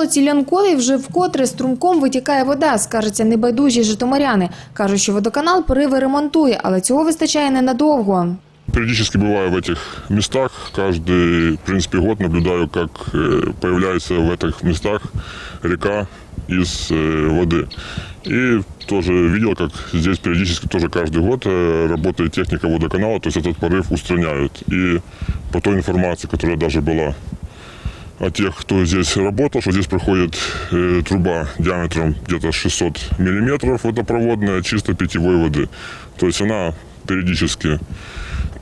вулиці Лянковій вже вкотре струмком витікає вода, скаржаться небайдужі житомиряни. Кажуть, що водоканал пориви ремонтує, але цього вистачає ненадовго. Периодически бываю в этих местах. Каждый, в принципе, год наблюдаю, как э, появляется в этих местах река из э, воды. И тоже видел, как здесь периодически тоже каждый год э, работает техника водоканала, то есть этот порыв устраняют. И по той информации, которая даже была о тех, кто здесь работал, что здесь проходит э, труба диаметром где-то 600 миллиметров водопроводная чисто питьевой воды. То есть она периодически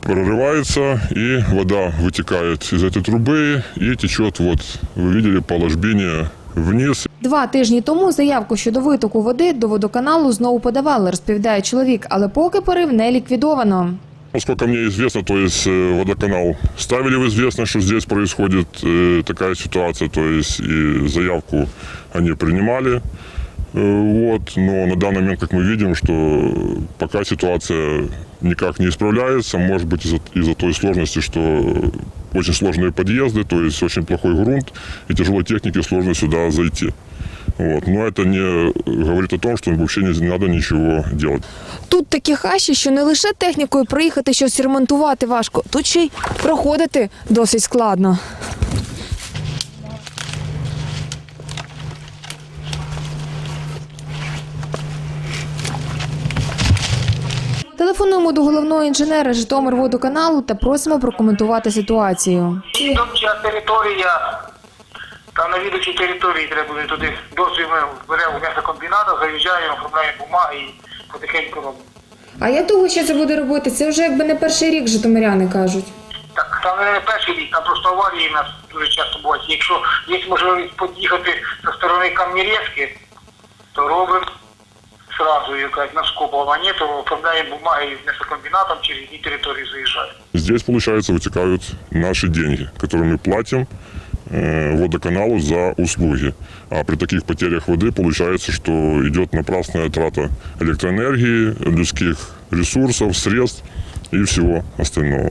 прорывается, и вода вытекает из этой трубы и течет, вот вы видели, по ложбине вниз. Два тижні тому заявку щодо витоку води до водоканалу знову подавали, розповідає чоловік, але поки порив не ліквідовано. Насколько мне известно, то есть э, водоканал ставили в известность, что здесь происходит э, такая ситуация, то есть и заявку они принимали. Э, Вот, но на данный момент, как мы видим, что пока ситуация никак не исправляется, может быть из-за из той сложности, что очень сложные подъезды, то есть очень плохой грунт, и тяжелой технике сложно сюда зайти. Вот. Но это не говорит о том, что вообще не надо ничего делать. Тут такі хащі, що не лише технікою приїхати щось ремонтувати важко, тут ще й проходити досить складно. Телефонуємо до головного інженера Житомирводоканалу та просимо прокоментувати ситуацію. Відомча територія, там на відучій території треба буде туди дозвіл ми беремо в м'ясокомбінату, заїжджаємо, оформляємо бумаги і потихеньку робимо. А я того, що це буде робити, це вже якби не перший рік житомиряни кажуть. Так, там не перший рік, там просто аварії в нас дуже часто бувають. Якщо є можливість під'їхати зі сторони Кам'янецьки, то робимо сразу, як на скопом, а ні, то оформляємо бумаги з м'ясокомбінатом, через її територію заїжджаємо. Здесь, получается, вытекают наши деньги, которые мы платим э, водоканалу за услуги. А при таких потерях воды получается, что идет напрасная трата электроэнергии, людских ресурсов, средств и всего остального.